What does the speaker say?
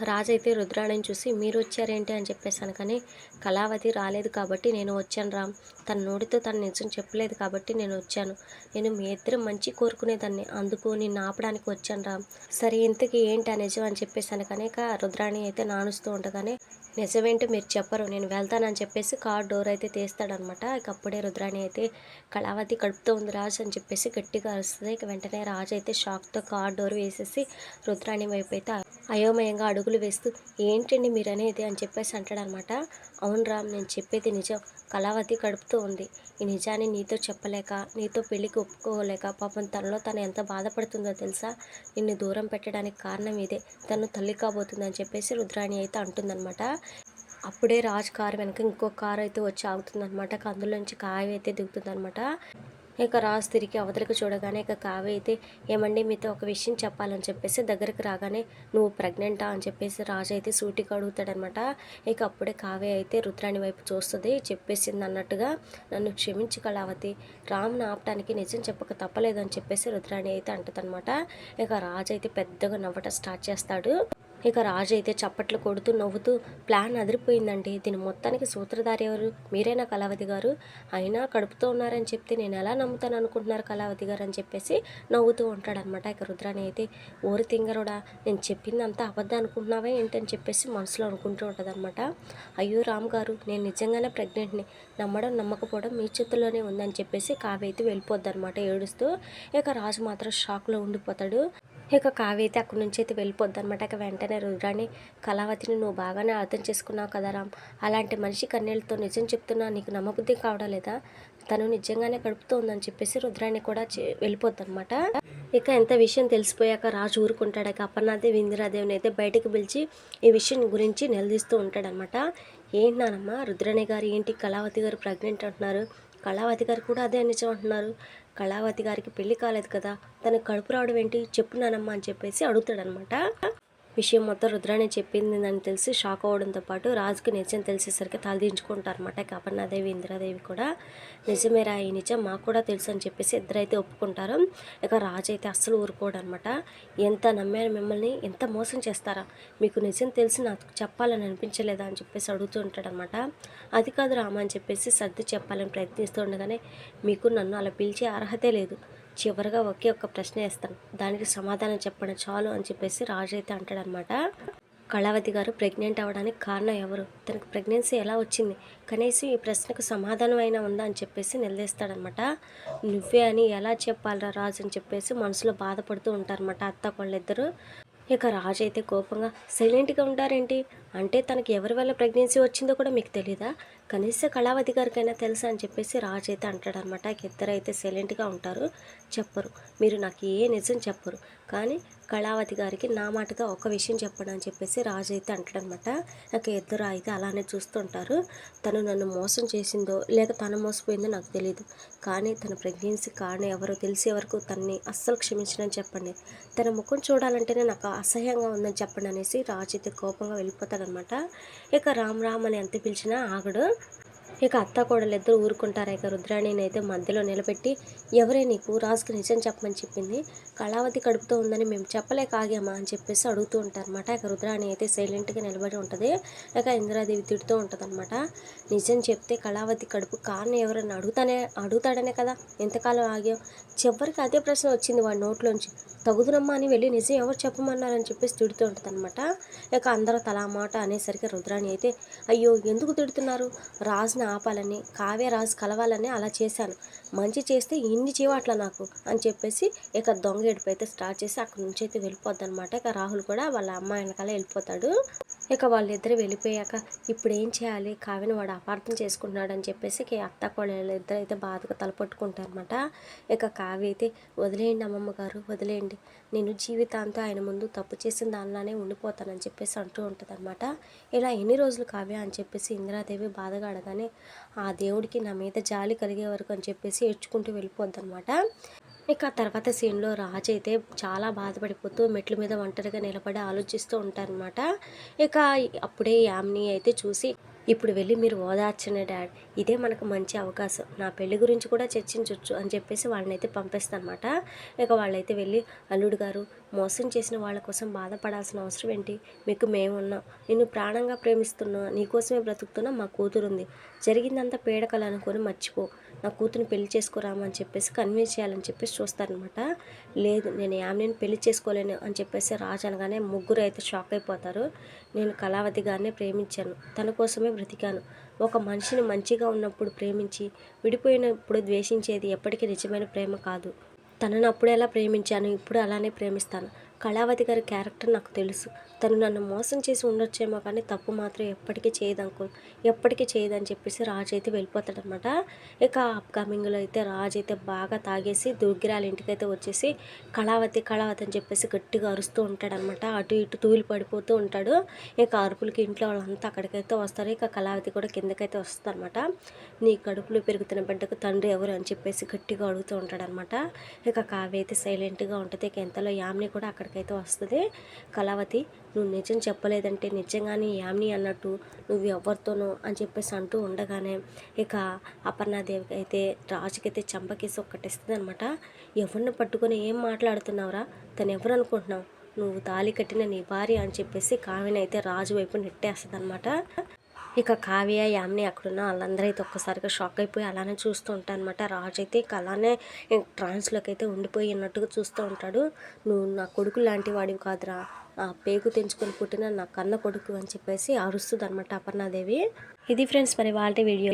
రాజు అయితే రుద్రాణిని చూసి మీరు వచ్చారేంటి అని చెప్పేసాను కానీ కళావతి రాలేదు కాబట్టి నేను వచ్చాను రామ్ తన నోటితో తను నిజం చెప్పలేదు కాబట్టి నేను వచ్చాను. నేను మీ ఇద్దరు మంచి కోరుకునేదాన్ని. అందుకు నిన్ను ఆపడానికి వచ్చాను రామ్ సరే ఇంతకీ ఏంటి ఆ నిజం అని చెప్పేసాను కానీ ఇక రుద్రాణి అయితే నానుస్తూ ఉండగానే నిజమేంటో మీరు చెప్పరు. నేను వెళ్తానని చెప్పేసి కార్ డోర్ అయితే తీస్తాడనమాట. ఇక అప్పుడే రుద్రాణి అయితే కళావతి కడుపుతో ఉంది రాజు అని చెప్పేసి గట్టిగా అరుస్తుంది. ఇక వెంటనే రాజు అయితే షాక్తో కార్ డోర్ వేసేసి రుద్రాణి వైపు అయితే అయోమయంగా అడుగులు వేస్తూ ఏంటండి మీరు అనేది అని చెప్పేసి అంటాడనమాట. అవును రామ్ నేను చెప్పేది నిజం. కళావతి కడుపుతూ ఉంది. ఈ నిజాన్ని నీతో చెప్పలేక నీతో పెళ్ళికి ఒప్పుకోలేక పాపం తనలో తను ఎంత బాధపడుతుందో తెలుసా? నిన్ను దూరం పెట్టడానికి కారణం ఇదే. తను తల్లి కాబోతుందని చెప్పేసి రుద్రాణి అయితే అంటుందన్నమాట అప్పుడే రాజు కారు వెనక ఇంకో కారు అయితే వచ్చి ఆగుతుందనమాట అందులోంచి కాయ అయితే దిగుతుందన్నమాట. ఇక రాజు తిరిగి అవతలకు చూడగానే ఇక కావ్య అయితే ఏమండి మీతో ఒక విషయం చెప్పాలని చెప్పేసి దగ్గరికి రాగానే నువ్వు ప్రెగ్నెంటా అని చెప్పేసి రాజు అయితే సూటికి అడుగుతాడనమాట ఇక అప్పుడే కావ్య అయితే రుద్రాణి వైపు చూస్తుంది. చెప్పేసింది అన్నట్టుగా నన్ను క్షమించి కళావతి. రామ్ను ఆపడానికి నిజం చెప్పక తప్పలేదు అని చెప్పేసి రుద్రాణి అయితే అంటదనమాట ఇక రాజు అయితే పెద్దగా నవ్వటం స్టార్ట్ చేస్తాడు. ఇక రాజు అయితే చప్పట్లు కొడుతూ నవ్వుతూ ప్లాన్ అదిరిపోయిందండి. దీని మొత్తానికి సూత్రధారి ఎవరు? మీరేనా కళావతి గారు? అయినా కడుపుతో ఉన్నారని చెప్తే నేను ఎలా నమ్ముతాను అనుకుంటున్నారు కళావతి గారు? అని చెప్పేసి నవ్వుతూ ఉంటాడనమాట ఇక రుద్రాని అయితే. ఓరి తింగరుడా నేను చెప్పిందంతా అబద్ధం అనుకుంటున్నావా ఏంటని చెప్పేసి మనసులో అనుకుంటూ ఉంటుందన్నమాట. అయ్యో రామ్ గారు నేను నిజంగానే ప్రెగ్నెంట్ని నమ్మడం నమ్మకపోవడం మీ చేతుల్లోనే ఉందని చెప్పేసి కావ్య అయితే వెళ్ళిపోద్ది అనమాట ఏడుస్తూ. ఇక రాజు మాత్రం షాక్లో ఉండిపోతాడు. ఇక కావ్య అయితే అక్కడి నుంచి అయితే వెళ్ళిపోద్ది అనమాట ఇక వెంటనే రుద్రాని కళావతిని నువ్వు బాగానే అర్థం చేసుకున్నావు కదా రామ్. అలాంటి మనిషి కన్నీళ్ళతో నిజం చెప్తున్నా నీకు నమ్మబుద్ధి కావడం లేదా? తను నిజంగానే గడుపుతూ ఉందని చెప్పేసి రుద్రాణి కూడా వెళ్ళిపోద్ది అనమాట ఇక ఎంత విషయం తెలిసిపోయాక రాజు ఊరుకుంటాడు. ఇక అపర్ణాదేవి ఇందిరాదేవిని అయితే బయటకు పిలిచి ఈ విషయం గురించి నిలదీస్తూ ఉంటాడనమాట ఏంటి నానమ్మ రుద్రాణి గారు ఏంటి కళావతి గారు ప్రెగ్నెంట్ అంటున్నారు? కళావతి గారు కూడా అదే నిజం అంటున్నారు. కళావతి గారికి పెళ్ళి కాలేదు కదా తనకు కడుపు రావడం ఏంటి? చెప్పున్నానమ్మా అని చెప్పేసి అడుగుతాడనమాట విషయం మొత్తం రుద్రాణి చెప్పింది అని తెలిసి షాక్ అవ్వడంతో పాటు రాజుకి నిజం తెలిసేసరికి తలదించుకుంటారు అనమాట కపర్ణాదేవి ఇందిరాదేవి కూడా నిజమేరా ఈ నిజం మాకు కూడా తెలుసు అని చెప్పేసి ఇద్దరైతే ఒప్పుకుంటారు. ఇక రాజు అయితే అస్సలు ఊరుకోడు అనమాట ఎంత నమ్మారు మిమ్మల్ని ఎంత మోసం చేస్తారా? మీకు నిజం తెలిసి నాకు చెప్పాలని అనిపించలేదా అని చెప్పేసి అడుగుతూ ఉంటాడనమాట అది కాదు రామ అని చెప్పేసి సర్ది చెప్పాలని ప్రయత్నిస్తూ ఉండగానే మీకు నన్ను అలా పిలిచే అర్హతే లేదు. చివరిగా ఒకే ఒక్క ప్రశ్న వేస్తాను. దానికి సమాధానం చెప్పడం చాలు అని చెప్పేసి రాజు అయితే అంటాడనమాట. కళావతి గారు ప్రెగ్నెంట్ అవ్వడానికి కారణం ఎవరు? తనకు ప్రెగ్నెన్సీ ఎలా వచ్చింది? కనీసం ఈ ప్రశ్నకు సమాధానం అయినా ఉందా అని చెప్పేసి నిలదీస్తాడనమాట. నువ్వే అని ఎలా చెప్పాలరా రాజు అని చెప్పేసి మనసులో బాధపడుతూ ఉంటారనమాట అత్త వాళ్ళిద్దరూ. ఇక రాజు అయితే కోపంగా సైలెంట్గా ఉంటారేంటి? అంటే తనకి ఎవరి వల్ల ప్రెగ్నెన్సీ వచ్చిందో కూడా మీకు తెలీదా? కనీస కళావతి గారికైనా తెలుసా అని చెప్పేసి రాజు అయితే అంటాడనమాట. ఇద్దరు అయితే సైలెంట్గా ఉంటారు చెప్పరు. మీరు నాకు ఏ నిజం చెప్పరు. కానీ కళావతి గారికి నా మాటగా ఒక విషయం చెప్పండి అని చెప్పేసి రాజు అయితే అంటాడనమాట. నాకు ఇద్దరు అయితే అలానే చూస్తుంటారు. తను నన్ను మోసం చేసిందో లేక తను మోసపోయిందో నాకు తెలియదు కానీ తన ప్రెగ్నెన్సీ కారణం ఎవరో తెలిసే వరకు తనని అస్సలు క్షమించడని చెప్పండి. తన ముఖం చూడాలంటేనే నాకు అసహ్యంగా ఉందని చెప్పండి అనేసి రాజు అయితే కోపంగా వెళ్ళిపోతాడనమాట. ఇక రామ్ రామ్ అని ఎంత పిలిచినా ఆగడు. ఇక అత్త కోడలు ఇద్దరు ఊరుకుంటారు? ఇక రుద్రాణిని అయితే మధ్యలో నిలబెట్టి ఎవరే నీకు రాజుకి నిజం చెప్పమని చెప్పింది? కళావతి కడుపుతో ఉందని మేము చెప్పలేక ఆగామా అని చెప్పేసి అడుగుతూ ఉంటారనమాట ఇక రుద్రాణి అయితే సైలెంట్గా నిలబడి ఉంటుంది. ఇక ఇందిరాదేవి తిడుతూ ఉంటుందన్నమాట. నిజం చెప్తే కళావతి కడుపు కారణం ఎవరన్నా అడుగుతానే అడుగుతాడనే కదా? ఎంతకాలం ఆగాం చివరికి అదే ప్రశ్న వచ్చింది వాడి నోట్లోంచి. తగుదునమ్మా అని వెళ్ళి నిజం ఎవరు చెప్పమన్నారని చెప్పేసి తిడుతూ ఉంటుందన్నమాట. ఇక అందరూ తలా మాట అనేసరికి రుద్రాణి అయితే అయ్యో ఎందుకు తిడుతున్నారు? రాజుని ఆపాలని కావ్య రాజు కలవాలని అలా చేశాను. మంచి చేస్తే ఇన్ని చేవాట్ల నాకు అని చెప్పేసి ఇక దొంగ ఏడుపు అయితే స్టార్ట్ చేసి అక్కడ నుంచి అయితే వెళ్ళిపోద్ది అనమాట ఇక రాహుల్ కూడా వాళ్ళ అమ్మాయి వెనకాల వెళ్ళిపోతాడు. ఇక వాళ్ళిద్దరు వెళ్ళిపోయాక ఇప్పుడు ఏం చేయాలి? కావిని వాడు అపార్థం చేసుకుంటున్నాడు అని చెప్పేసి ఇక అత్త కోడలు ఇద్దరు అయితే బాధగా తలపట్టుకుంటారనమాట ఇక కావి అయితే వదిలేయండి అమ్మమ్మ గారు వదిలేయండి. నేను జీవితాంతం ఆయన ముందు తప్పు చేసిన దానిలానే ఉండిపోతానని చెప్పేసి అంటూ ఉంటుంది అనమాట ఇలా ఎన్ని రోజులు కావ్య అని చెప్పేసి ఇందిరాదేవి బాధగా అడగానే ఆ దేవుడికి నా మీద జాలి కలిగే వరకు అని చెప్పేసి ఏడ్చుకుంటూ వెళ్ళిపోద్ది ఇక తర్వాత సీన్లో రాజు అయితే చాలా బాధపడిపోతూ మెట్ల మీద ఒంటరిగా నిలబడి ఆలోచిస్తూ ఉంటారనమాట ఇక అప్పుడే యామిని అయితే చూసి ఇప్పుడు వెళ్ళి మీరు ఓదార్చిన డాడ్ ఇదే మనకు మంచి అవకాశం. నా పెళ్ళి గురించి కూడా చర్చించవచ్చు అని చెప్పేసి వాళ్ళనైతే పంపిస్తానమాట ఇక వాళ్ళైతే వెళ్ళి అల్లుడు గారు మోసం చేసిన వాళ్ళ కోసం బాధపడాల్సిన అవసరం ఏంటి? మీకు మేము ఉన్నాం. నిన్ను ప్రాణంగా ప్రేమిస్తున్నా నీకోసమే బ్రతుకుతున్నా మా కూతురు ఉంది జరిగిందంతా పీడకలు అనుకొని మర్చిపో. నా కూతురుని పెళ్ళి చేసుకోరామని చెప్పేసి కన్విన్స్ చేయాలని చెప్పేసి చూస్తారనమాట. లేదు నేను యామిని పెళ్ళి చేసుకోలేను అని చెప్పేసి రాజు అనగానే ముగ్గురు అయితే షాక్ అయిపోతారు. నేను కళావతి గారినే ప్రేమించాను. తన కోసమే బ్రతికాను. ఒక మనిషిని మంచిగా ఉన్నప్పుడు ప్రేమించి విడిపోయినప్పుడు ద్వేషించేది ఎప్పటికీ నిజమైన ప్రేమ కాదు. తనను అప్పుడు ఎలా ప్రేమించాను ఇప్పుడు అలానే ప్రేమిస్తాను. కళావతి గారి క్యారెక్టర్ నాకు తెలుసు. తను నన్ను మోసం చేసి ఉండొచ్చేమో కానీ తప్పు మాత్రం ఎప్పటికీ చేయదనుకో ఎప్పటికీ చేయదని చెప్పేసి రాజు అయితే వెళ్ళిపోతాడనమాట ఇక అప్కమింగ్లో అయితే రాజు అయితే బాగా తాగేసి దుర్గిరాల ఇంటికైతే వచ్చేసి కళావతి కళావతి అని చెప్పేసి గట్టిగా అరుస్తూ ఉంటాడనమాట అటు ఇటు తూలి పడిపోతూ ఉంటాడు. ఇక అరుపులకి ఇంట్లో వాళ్ళంతా అక్కడికైతే వస్తారు. ఇక కళావతి కూడా కిందకైతే వస్తుందన్నమాట. నీ కడుపులో పెరుగుతున్న బిడ్డకు తండ్రి ఎవరు అని చెప్పేసి గట్టిగా అడుగుతూ ఉంటాడనమాట ఇక కావ్య అయితే సైలెంట్గా ఉంటుంది. ఇక ఎంతలో యామిని కూడా అక్కడికి నాకైతే వస్తుంది. కళావతి నువ్వు నిజం చెప్పలేదంటే నిజంగానే యామిని అన్నట్టు నువ్వు ఎవరితోనో అని చెప్పేసి అంటూ ఉండగానే ఇక అపర్ణాదేవికి అయితే రాజుకైతే చంపకేసి ఒక్కటిస్తుంది అనమాట ఎవరిని పట్టుకొని ఏం మాట్లాడుతున్నావురా? తను ఎవరు అనుకుంటున్నావు నువ్వు తాళి కట్టిన నీ భార్య అని చెప్పేసి కావిన అయితే రాజు వైపు నెట్టేస్తుంది అనమాట ఇక కావ్య యామిని అక్కడున్న వాళ్ళందరూ అయితే ఒక్కసారిగా షాక్ అయిపోయి అలానే చూస్తూ ఉంటారు అనమాట రాజు అయితే ఇక అలానే ట్రాన్స్లోకి అయితే ఉండిపోయినట్టుగా చూస్తూ ఉంటాడు. నువ్వు నా కొడుకు లాంటి వాడివి కాదురా. ఆ పేగు తెంచుకొని పుట్టిన నా కన్న కొడుకు అని చెప్పేసి అరుస్తుంది అనమాట అపర్ణాదేవి. ఇది ఫ్రెండ్స్ మరి వాళ్ళ వీడియో.